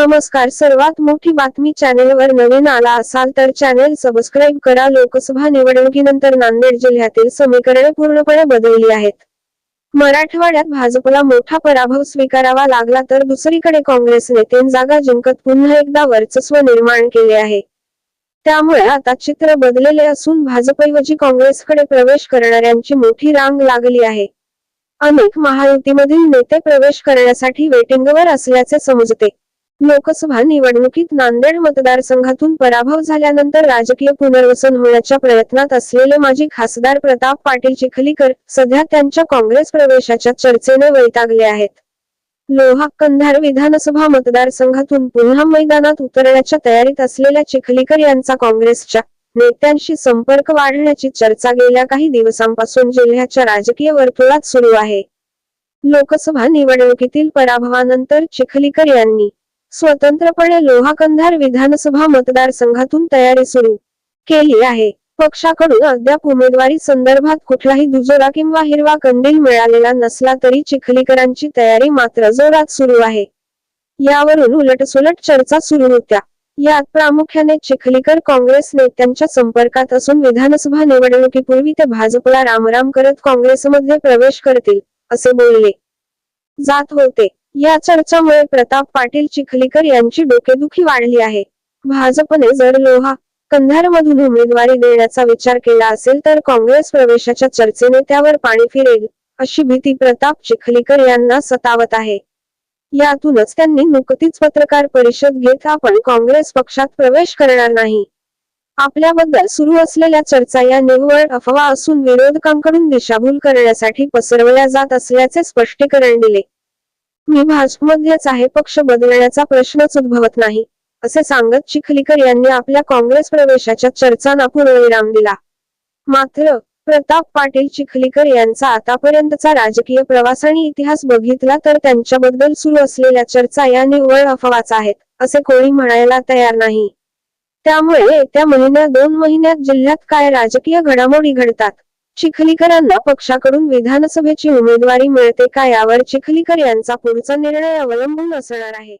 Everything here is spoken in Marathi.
नमस्कार. सर्वात मोठी बातमी चॅनेलवर नवीन आला असाल तर चॅनेल सबस्क्राईब करा. लोकसभा निवडणुकीनंतर नांदेड जिल्ह्यातील समीकरणे पूर्णपणे बदलली आहेत. मराठवाड्यात भाजपला मोठा पराभव स्वीकारावा लागला तर दुसरीकडे काँग्रेसने तीन जागा जिंकत पुन्हा एकदा वर्चस्व निर्माण केले आहे. त्यामुळे आता चित्र बदलले असून भाजपऐवजी काँग्रेसकडे प्रवेश करणाऱ्यांची मोठी रांग लागली आहे. अनेक महायुतीमधील नेते प्रवेश करण्यासाठी वेटिंगवर असल्याचे समजते. लोकसभा निवडणुकीत नांदेड मतदारसंघातून पराभव झाल्यानंतर राजकीय पुनर्वसन होण्याच्या प्रयत्नात असलेले माजी खासदार प्रताप पाटील चिखलीकर सध्या त्यांच्या काँग्रेस प्रवेशाच्या चर्चेने वैतागले आहेत. लोहा कंधार विधानसभा मतदारसंघातून पुन्हा मैदानात उतरण्याच्या तयारीत असलेल्या चिखलीकर यांचा काँग्रेसच्या नेत्यांशी संपर्क वाढण्याची चर्चा गेल्या काही दिवसांपासून जिल्ह्याच्या राजकीय वर्तुळात सुरू आहे. लोकसभा निवडणुकीतील पराभवानंतर चिखलीकर यांनी स्वतंत्रपणे लोहाकंधार विधानसभा मतदारसंघातून तयारी सुरू केली आहे. पक्षाकडून अद्याप उमेदवारी संदर्भात कुठलाही दुजोरा किंवा हिरवा कंदील मिळालेला नसला तरी चिखलीकरांची तयारी मात्र जोरात सुरू आहे. यावरून उलटसुलट चर्चा सुरू होत्या. यात प्रामुख्याने चिखलीकर काँग्रेस नेत्यांच्या संपर्कात असून विधानसभा निवडणुकीपूर्वी ते भाजपला रामराम करत काँग्रेसमध्ये प्रवेश करतील असे बोलले जात होते. या चर्चामुळे प्रताप पाटील चिखलीकर यांची डोकेदुखी वाढली आहे. भाजपने जर लोहा कंधार मधून उमेदवारी देण्याचा विचार केला असेल तर काँग्रेस प्रवेशाच्या चर्चेने त्यावर पाणी फिरेल अशी भीती प्रताप चिखलीकर यांना सतावत आहे. यातूनच त्यांनी नुकतीच पत्रकार परिषद घेत आपण काँग्रेस पक्षात प्रवेश करणार नाही. आपल्याबद्दल सुरू असलेल्या चर्चा या निव्वळ अफवा असून विरोधकांकडून दिशाभूल करण्यासाठी पसरवल्या जात असल्याचे स्पष्टीकरण दिले. मी भाजपमध्येच आहे पक्ष बदलण्याचा प्रश्नच उद्भवत नाही असे सांगत चिखलीकर यांनी आपल्या काँग्रेस प्रवेशाच्या चर्चांना पूर्णविराम दिला. मात्र प्रताप पाटील चिखलीकर यांचा आतापर्यंतचा राजकीय प्रवास आणि इतिहास बघितला तर त्यांच्याबद्दल सुरू असलेल्या चर्चा या निव्वळ अफवाच आहेत असे कोणी म्हणायला तयार नाही. त्यामुळे येत्या महिन्या दोन महिन्यात जिल्ह्यात काय राजकीय घडामोडी घडतात? चिखलीकरांना पक्षाकडून विधानसभेची उमेदवारी मिळते का यावर चिखलीकर यांचा पुढचा निर्णय अवलंबून असणार आहे.